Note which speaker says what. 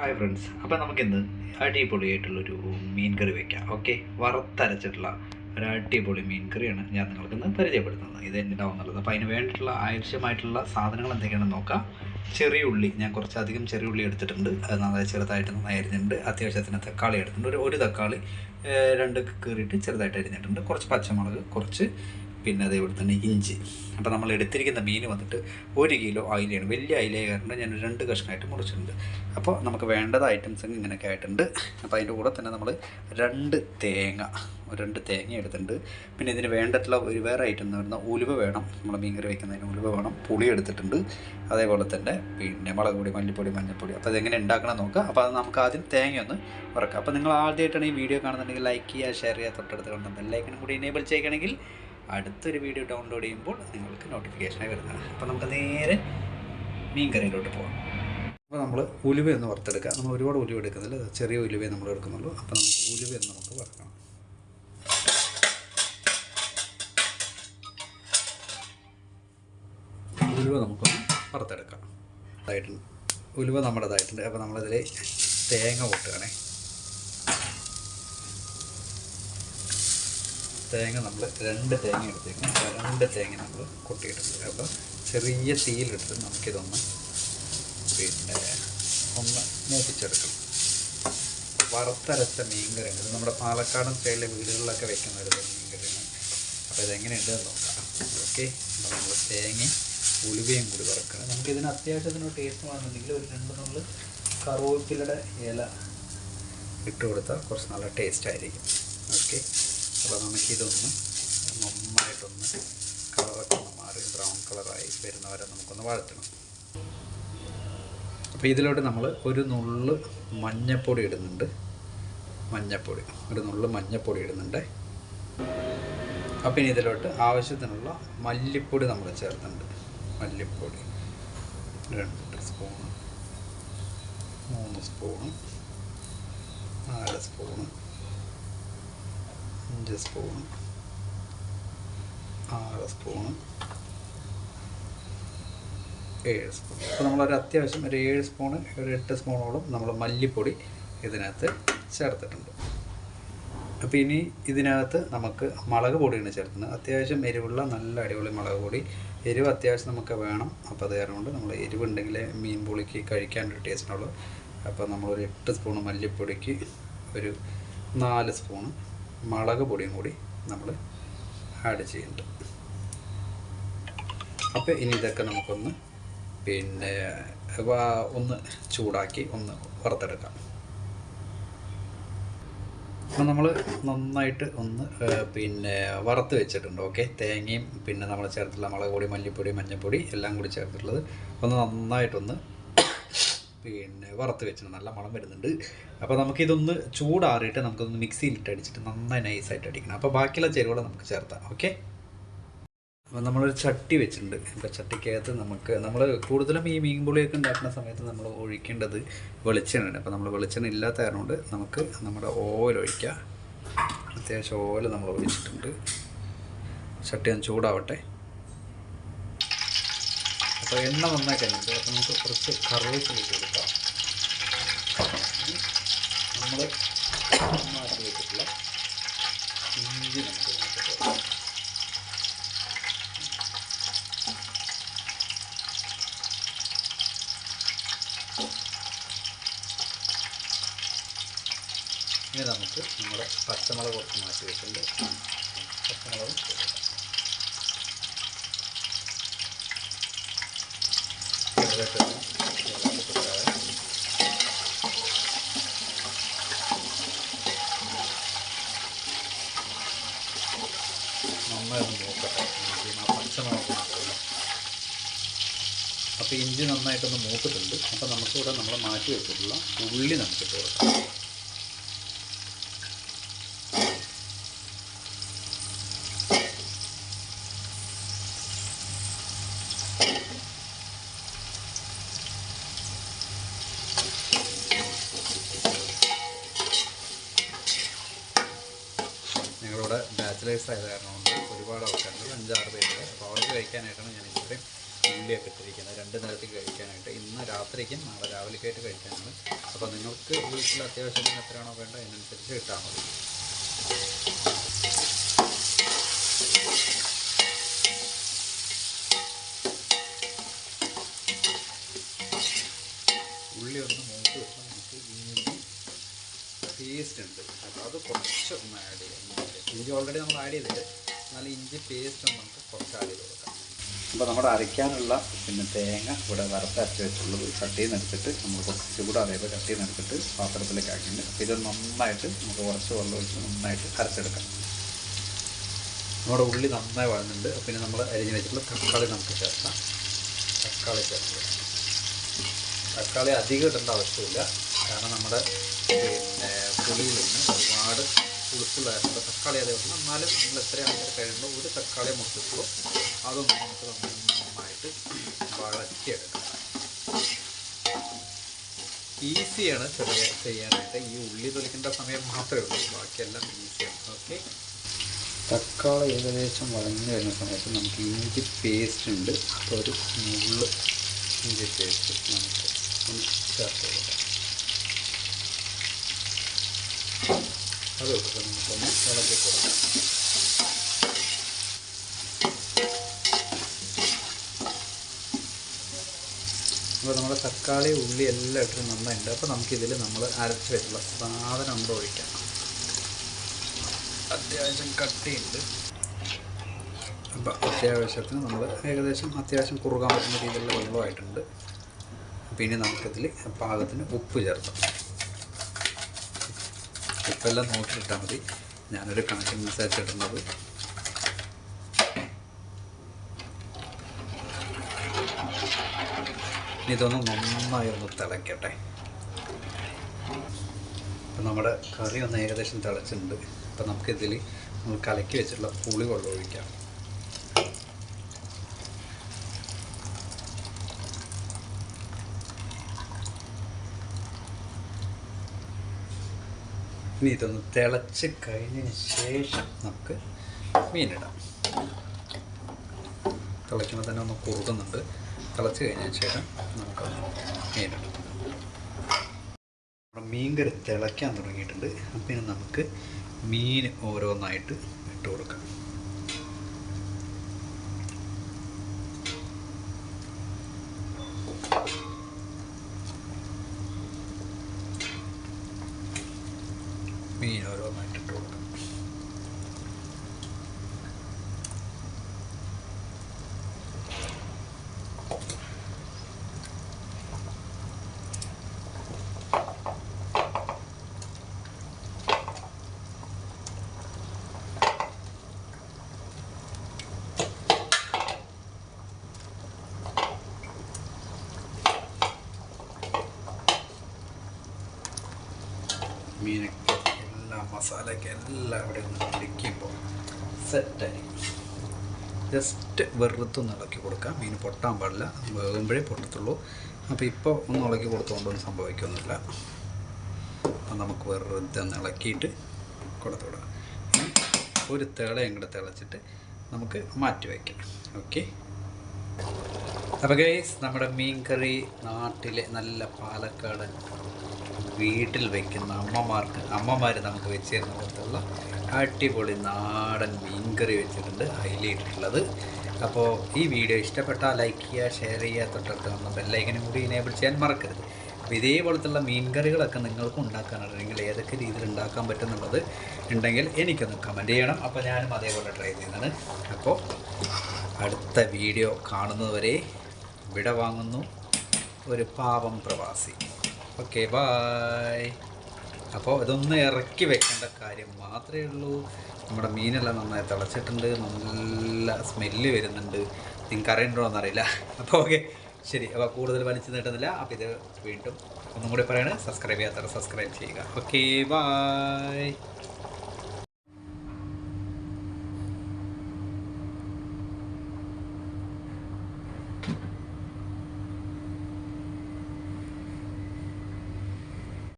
Speaker 1: Hi friends അപ്പോൾ നമുക്കിന്ന് അടിപൊളിയായിട്ടുള്ളൊരു മീൻ കറി വയ്ക്കാം ഓക്കെ വറുത്തരച്ചിട്ടുള്ള ഒരു അടിപൊളി മീൻ കറിയാണ് ഞാൻ നിങ്ങൾക്കിന്ന് പരിചയപ്പെടുത്തുന്നത്. ഇത് എന്നുള്ളത്. അപ്പോൾ അതിന് വേണ്ടിയിട്ടുള്ള ആവശ്യമായിട്ടുള്ള സാധനങ്ങൾ എന്തൊക്കെയാണെന്ന് നോക്കാം. ചെറിയ ഉള്ളി. ഞാൻ കുറച്ചധികം ചെറിയ ഉള്ളി എടുത്തിട്ടുണ്ട്. അത് നന്നായി ചെറുതായിട്ട് നന്നായി അരിഞ്ഞിട്ടുണ്ട്. അത്യാവശ്യത്തിന് തക്കാളി എടുത്തിട്ടുണ്ട്. ഒരു ഒരു തക്കാളി രണ്ട് കീറിയിട്ട് ചെറുതായിട്ട് അരിഞ്ഞിട്ടുണ്ട്. കുറച്ച് പച്ചമുളക് കുറച്ച് പിന്നെ അതേപോലെ തന്നെ ഇഞ്ചി. അപ്പോൾ നമ്മൾ എടുത്തിരിക്കുന്ന മീൻ വന്നിട്ട് ഒരു കിലോ അയിലയാണ്. വലിയ അയിലയെ കാരണം ഞാൻ രണ്ട് കഷ്ണമായിട്ട് മുറിച്ചിട്ടുണ്ട്. അപ്പോൾ നമുക്ക് വേണ്ടത് ഐറ്റംസ് ഇങ്ങനെയൊക്കെ ആയിട്ടുണ്ട്. അപ്പോൾ അതിന്റെ കൂടെ തന്നെ നമ്മൾ രണ്ട് തേങ്ങ രണ്ട് തേങ്ങ എടുത്തിട്ടുണ്ട്. പിന്നെ ഇതിന് വേണ്ടിയിട്ടുള്ള ഒരു വേറെ ഐറ്റം എന്ന് പറയുന്നത് ഉലുവ വേണം. നമ്മൾ മീൻ കറി വയ്ക്കുന്നതിന് ഉലുവ വേണം. പുളി എടുത്തിട്ടുണ്ട്. അതേപോലെ തന്നെ പിന്നെ മുളക് പൊടി മല്ലിപ്പൊടി മഞ്ഞൾപ്പൊടി. അപ്പോൾ അതെങ്ങനെ ഉണ്ടാക്കണം നോക്കുക അപ്പോൾ അത് നമുക്ക് ആദ്യം തേങ്ങ ഒന്ന് വറക്കാം. അപ്പോൾ നിങ്ങൾ ആദ്യമായിട്ടാണ് ഈ വീഡിയോ കാണുന്നുണ്ടെങ്കിൽ ലൈക്ക് ചെയ്യുക ഷെയർ ചെയ്യുക. തൊട്ടടുത്ത് കണ്ട ബെല്ലൈക്കനും കൂടി എനേബിൾ ചെയ്യണമെങ്കിൽ അടുത്തൊരു വീഡിയോ ഡൗൺലോഡ് ചെയ്യുമ്പോൾ നിങ്ങൾക്ക് നോട്ടിഫിക്കേഷനായി വരുന്നതാണ്. അപ്പോൾ നമുക്ക് നേരെ മീൻ കറിയിലോട്ട് പോകാം അപ്പോൾ നമ്മൾ ഉലുവ ഒന്ന് വറുത്തെടുക്കുക നമ്മൾ ഒരുപാട് ഉലുവ എടുക്കുന്നില്ല. ചെറിയ ഉലുവയെ നമ്മൾ എടുക്കുന്നുള്ളൂ. അപ്പോൾ നമുക്ക് ഉലുവ എന്ന് നമുക്ക് വറുക്കണം. ഉലുവ നമുക്കൊന്ന് വറുത്തെടുക്കാം. ഇതായിട്ടുണ്ട്. ഉലുവ നമ്മുടേതായിട്ടുണ്ട്. അപ്പോൾ നമ്മളതിൽ തേങ്ങ പൊട്ടുകയാണേ തേങ്ങ നമ്മൾ രണ്ട് തേങ്ങ എടുത്തേക്കും രണ്ട് തേങ്ങ നമ്മൾ കൊട്ടിയിട്ടുണ്ട്. അപ്പോൾ ചെറിയ തീയിലെടുത്ത് നമുക്കിതൊന്ന് പിന്നെ ഒന്ന് മൂപ്പിച്ചെടുക്കണം. വറുത്തരച്ച മീൻകറിയാണ്. ഇത് നമ്മുടെ പാലക്കാടൻ സ്റ്റൈലിലെ വീടുകളിലൊക്കെ വെക്കുന്ന ഒരു മീൻകറിയാണ്. അപ്പോൾ ഇതെങ്ങനെയുണ്ട് നോക്കാം. ഓക്കെ. അപ്പോൾ നമ്മൾ തേങ്ങയും ഉലുവയും കൂടി വറക്കണം. നമുക്ക് ഇതിന് അത്യാവശ്യത്തിന് ടേസ്റ്റ് വേണമെന്നുണ്ടെങ്കിൽ ഒരു രണ്ട് നമ്മൾ കറുവേപ്പിലയുടെ ഇല ഇട്ട് കൊടുത്താൽ കുറച്ച് നല്ല ടേസ്റ്റ് ആയിരിക്കും. ഓക്കെ. അപ്പോൾ നമുക്കിതൊന്ന് നന്നായിട്ടൊന്ന് കളറൊക്കെ ഒന്ന് മാറി ബ്രൗൺ കളറായി വരുന്നവരെ നമുക്കൊന്ന് വഴറ്റണം അപ്പോൾ ഇതിലോട്ട് നമ്മൾ ഒരു നുള്ള് മഞ്ഞപ്പൊടി ഇടുന്നുണ്ട്. മഞ്ഞപ്പൊടി. ഒരു നുള്ള് മഞ്ഞപ്പൊടി ഇടുന്നുണ്ട്. അപ്പോൾ ഇനി ഇതിലോട്ട് ആവശ്യത്തിനുള്ള മല്ലിപ്പൊടി നമ്മൾ ചേർത്തുണ്ട് മല്ലിപ്പൊടി. രണ്ട് സ്പൂണ് മൂന്ന് സ്പൂണ് നാല് സ്പൂണ് അഞ്ച് സ്പൂൺ ആറ് സ്പൂൺ ഏഴ് സ്പൂൺ അപ്പോൾ നമ്മളൊരു അത്യാവശ്യം ഒരു ഏഴ് സ്പൂൺ ഒരു എട്ട് സ്പൂണോളം നമ്മൾ മല്ലിപ്പൊടി ഇതിനകത്ത് ചേർത്തിട്ടുണ്ട്. അപ്പോൾ ഇനി ഇതിനകത്ത് നമുക്ക് മുളക് പൊടിയാണ് ചേർക്കുന്നത്. അത്യാവശ്യം എരിവുള്ള നല്ല അടിപൊളി മുളക് പൊടി. എരിവ് അത്യാവശ്യം നമുക്ക് വേണം. അപ്പോൾ അത് കാരണം കൊണ്ട് നമ്മൾ എരിവുണ്ടെങ്കിൽ മീൻ പൊളിക്ക് കഴിക്കാനൊരു ടേസ്റ്റ് ഉള്ളൂ. അപ്പോൾ നമ്മളൊരു എട്ട് സ്പൂൺ മല്ലിപ്പൊടിക്ക് ഒരു നാല് സ്പൂണ് മുളക് പൊടിയും കൂടി നമ്മൾ ആഡ് ചെയ്യുന്നുണ്ട്. അപ്പോൾ ഇനി ഇതൊക്കെ നമുക്കൊന്ന് പിന്നെ ഒന്ന് ചൂടാക്കി ഒന്ന് വറുത്തെടുക്കാം. അപ്പം നമ്മൾ നന്നായിട്ട് ഒന്ന് പിന്നെ വറുത്ത് വെച്ചിട്ടുണ്ട് ഓക്കെ? തേങ്ങയും പിന്നെ നമ്മൾ ചേർത്തിട്ടുള്ള മുളക് പൊടി മല്ലിപ്പൊടി മഞ്ഞൾപ്പൊടി എല്ലാം കൂടി ചേർത്തിട്ടുള്ളത് ഒന്ന് നന്നായിട്ടൊന്ന് പിന്നെ വറുത്ത് വെച്ചിട്ടുണ്ട്. നല്ല മണം വരുന്നുണ്ട്. അപ്പോൾ നമുക്കിതൊന്ന് ചൂടാറിയിട്ട് നമുക്കൊന്ന് മിക്സിയിലിട്ട് അടിച്ചിട്ട് നന്നായി നൈസായിട്ട് അടിക്കണം. അപ്പോൾ ബാക്കിയുള്ള ചേരുവകൾ നമുക്ക് ചേർത്താം. ഓക്കെ? അപ്പോൾ നമ്മളൊരു ചട്ടി വെച്ചിട്ടുണ്ട്. ഇപ്പോൾ ചട്ടിക്കകത്ത് നമുക്ക് നമ്മൾ കൂടുതലും ഈ മീൻ പുളിയൊക്കെ ഉണ്ടാക്കുന്ന സമയത്ത് നമ്മൾ ഒഴിക്കേണ്ടത് വെളിച്ചെണ്ണയാണ്. അപ്പോൾ നമ്മൾ വെളിച്ചെണ്ണ ഇല്ലാത്ത കാരണം നമുക്ക് നമ്മുടെ ഓയിൽ ഒഴിക്കാം. അത്യാവശ്യം ഓയിൽ നമ്മൾ ഒഴിച്ചിട്ടുണ്ട്. ചട്ടി ഒന്ന് ചൂടാവട്ടെ. അപ്പോൾ എണ്ണ നന്നായി കഴിഞ്ഞിട്ട് അപ്പോൾ നമുക്ക് കുറച്ച് കറിവേപ്പില ഇട്ട് കൊടുക്കാം. നമ്മൾ മാറ്റി വെച്ചിട്ടുള്ള ഇഞ്ചി നമുക്ക് ഇനി നമുക്ക് നമ്മുടെ പച്ചമുളക് കുറച്ച് മാറ്റി വെച്ചിട്ടുണ്ട്. പച്ചമുളക് പച്ചമുളക് അപ്പോൾ ഇഞ്ചി നന്നായിട്ടൊന്ന് മൂത്തിട്ടുണ്ട് അപ്പോൾ നമുക്കിവിടെ നമ്മൾ മാറ്റി വെച്ചിട്ടുള്ള ഉള്ളി നമുക്കിട്ട് കൊടുക്കാം ഞങ്ങളിവിടെ ബാച്ചിലേഴ്സ് ആയത് കാരണം കൊണ്ട് ഒരുപാട് ആൾക്കാരുണ്ട് അഞ്ചാറ് പേരുണ്ട് അപ്പോൾ അവർക്ക് കഴിക്കാനായിട്ടാണ് ഞാൻ ഇത്രയും ഉള്ളിയൊക്കെ ഇട്ടിരിക്കുന്നത്. രണ്ട് നേരത്തേക്ക് കഴിക്കാനായിട്ട്. ഇന്ന് രാത്രിക്കും നാളെ രാവിലേക്കായിട്ട് കഴിക്കാനാണ്. അപ്പോൾ നിങ്ങൾക്ക് വീട്ടിൽ അത്യാവശ്യം എത്രയാണോ വേണ്ടത് അതിനനുസരിച്ച് ഇട്ടാൽ മതി. ഉള്ളി ഒന്ന് മൂത്ത് വെച്ചാൽ നമുക്ക് ഇഞ്ചി ഉണ്ട്. അപ്പോൾ അത് കുറച്ച് ഒന്ന് ആഡ് ചെയ്യാം. ഇഞ്ചി ഓൾറെഡി നമ്മൾ ആഡ് ചെയ്തിട്ട് എന്നാലും ഇഞ്ചി പേസ്റ്റ് നമുക്ക് കുറച്ച് ആഡ് കൊടുക്കാം. അപ്പോൾ നമ്മുടെ അരയ്ക്കാനുള്ള പിന്നെ തേങ്ങ ഇവിടെ വറുത്തരച്ച് വെച്ചുള്ളത് ചട്ടിയിൽ നിന്നെടുത്തിട്ട് നമ്മൾ കുറച്ച് കൂടെ അതേപോലെ ചട്ടിയിൽ നിന്ന് എടുത്തിട്ട് പാത്രത്തിലേക്ക് ആക്കിയിട്ടുണ്ട്. അപ്പോൾ ഇത് നന്നായിട്ട് നമുക്ക് കുറച്ച് വെള്ളം ഒഴിച്ച് നന്നായിട്ട് അരച്ചെടുക്കാം. നമ്മുടെ ഉള്ളി നന്നായി വഴന്നുണ്ട്. പിന്നെ നമ്മൾ അരിഞ്ഞ് വെച്ചിട്ടുള്ള തക്കാളി നമുക്ക് ചേർക്കാം. തക്കാളി ചേർക്കുക തക്കാളി അധികം ഇടേണ്ട ആവശ്യമില്ല. കാരണം നമ്മുടെ പുളിയിൽ നിന്ന് ഒരുപാട് പുളിപ്പുള്ളതായിരുന്നു തക്കാളി അതേ വെക്കണം എന്നാലും നമ്മൾ എത്ര ആൾക്കാർ കഴിയുമ്പോൾ ഒരു തക്കാളി മുറിച്ചിട്ടുള്ളൂ അതൊന്ന് നമുക്ക് നന്നായിട്ട് വഴറ്റിയെടുക്കാം. ഈസിയാണ് ചെറിയ ചെയ്യാനായിട്ട്. ഈ ഉള്ളി തൊലിക്കേണ്ട സമയം മാത്രമേ ഉള്ളൂ. ബാക്കിയെല്ലാം ഈസിയാണ്. ഓക്കെ? തക്കാളി ഏകദേശം വളഞ്ഞു വരുന്ന സമയത്ത് നമുക്ക് ഇഞ്ചി പേസ്റ്റ് ഉണ്ട്. അപ്പോൾ ഒരു മുള്ള് ഇഞ്ചി പേസ്റ്റ് നമുക്ക് ചേർത്ത് കൊടുക്കാം. അത് കൊടുക്കുക നമുക്കൊന്ന് ഇളക്കി കൊടുക്കാം. അപ്പോൾ നമ്മുടെ തക്കാളി ഉള്ളി എല്ലാം ഇട്ട് നന്നായിട്ടുണ്ട്. അപ്പോൾ നമുക്കിതിൽ നമ്മൾ അരച്ച് വെച്ചുള്ള സാധനം നമ്മൾ ഒഴിക്കാം. അത്യാവശ്യം കട്ടിയുണ്ട്. അപ്പം അത്യാവശ്യത്തിന് നമ്മൾ ഏകദേശം അത്യാവശ്യം കുറുകാൻ പറ്റുന്ന രീതിയിലുള്ള വെള്ളമായിട്ടുണ്ട്. പിന്നെ നമുക്കിതിൽ പാകത്തിന് ഉപ്പ് ചേർക്കാം. ഉപ്പെല്ലാം നോക്കിയിട്ടാൽ മതി. ഞാനൊരു കണക്കിനനുസരിച്ച് ഇടുന്നത്. ഇതൊന്ന് നന്നായി ഒന്ന് തിളയ്ക്കട്ടെ. അപ്പം നമ്മുടെ കറി ഒന്ന് ഏകദേശം തിളച്ചിട്ടുണ്ട്. അപ്പം നമുക്കിതിൽ നമ്മൾ കലക്കി വെച്ചിട്ടുള്ള പുളി വെള്ളം ഒഴിക്കാം. ഇനി ഇതൊന്ന് തിളച്ച് കഴിഞ്ഞതിന് ശേഷം നമുക്ക് മീനിടാം. തിളയ്ക്കുമ്പോൾ തന്നെ ഒന്ന് കുറുകുന്നുണ്ട്. തിളച്ച് കഴിഞ്ഞതിന് ശേഷം നമുക്ക് മീനിടാം. മീൻകറി തിളയ്ക്കാൻ തുടങ്ങിയിട്ടുണ്ട്. അപ്പം നമുക്ക് മീൻ ഓരോന്നായിട്ട് ഇട്ട് കൊടുക്കാം മീൻ ഓരോന്നായിട്ട് ഇട്ട് കൊടുക്കാം മീനൊക്കെ എല്ലാം മസാലയൊക്കെ എല്ലാം ഇവിടെ ഒന്ന് പിടിക്കുമ്പോൾ സെറ്റായി ജസ്റ്റ് വെറുത്തൊന്ന് ഇളക്കി കൊടുക്കാം. മീൻ പൊട്ടാൻ പാടില്ല. വേകുമ്പോഴേ പൊട്ടത്തുള്ളൂ. അപ്പോൾ ഇപ്പോൾ ഒന്ന് ഇളക്കി കൊടുത്തുകൊണ്ടൊന്നും സംഭവിക്കൊന്നുമില്ല അപ്പം നമുക്ക് വെറുതെ ഒന്ന് ഇളക്കിയിട്ട് കൊടുത്തു വിടാം. ഒരു തിളയും കൂടെ തിളച്ചിട്ട് നമുക്ക് മാറ്റി വയ്ക്കാം. ഓക്കെ അപ്പോൾ ഗൈസ് നമ്മുടെ മീൻ കറി നാട്ടിലെ നല്ല പാലക്കാടൻ വീട്ടിൽ വെക്കുന്ന അമ്മമാർക്ക് അമ്മമാർ നമുക്ക് വെച്ച് തരുന്ന പോലത്തുള്ള അടിപൊളി നാടൻ മീൻകറി വെച്ചിട്ടുണ്ട് ഹൈലൈറ്റിട്ടുള്ളത് അപ്പോൾ ഈ വീഡിയോ ഇഷ്ടപ്പെട്ടാൽ ലൈക്ക് ചെയ്യുക ഷെയർ ചെയ്യുക തൊട്ടടുത്ത് വന്ന ബെല്ലൈക്കനും കൂടി ഇനേബിൾ ചെയ്യാൻ മറക്കരുത്. അപ്പോൾ ഇതേപോലത്തുള്ള മീൻകറികളൊക്കെ നിങ്ങൾക്കും ഉണ്ടാക്കാനുണ്ടെങ്കിൽ ഏതൊക്കെ രീതിയിൽ ഉണ്ടാക്കാൻ പറ്റുന്നുള്ളത് ഉണ്ടെങ്കിൽ എനിക്കൊന്ന് കമന്റ് ചെയ്യണം. അപ്പോൾ ഞാനും അതേപോലെ ട്രൈ ചെയ്യുന്നതാണ്. അപ്പോൾ അടുത്ത വീഡിയോ കാണുന്നതുവരെ വിട വാങ്ങുന്നു ഒരു പാവം പ്രവാസി. ഓക്കെ ബായ് അപ്പോൾ ഇതൊന്ന് ഇറക്കി വെക്കേണ്ട കാര്യം മാത്രമേ ഉള്ളൂ. നമ്മുടെ മീനെല്ലാം നന്നായി തിളച്ചിട്ടുണ്ട്. നല്ല സ്മെല്ല് വരുന്നുണ്ട്. നിങ്ങൾക്ക് അറിയണ്ടോ എന്നറിയില്ല അപ്പോൾ ഓക്കെ ശരി. അപ്പോൾ കൂടുതൽ വലിച്ചു നീട്ടുന്നില്ല. അപ്പോൾ ഇത് വീണ്ടും ഒന്നും കൂടി പറയണേ. സബ്സ്ക്രൈബ് ചെയ്യാത്തവർ സബ്സ്ക്രൈബ് ചെയ്യുക. Okay bye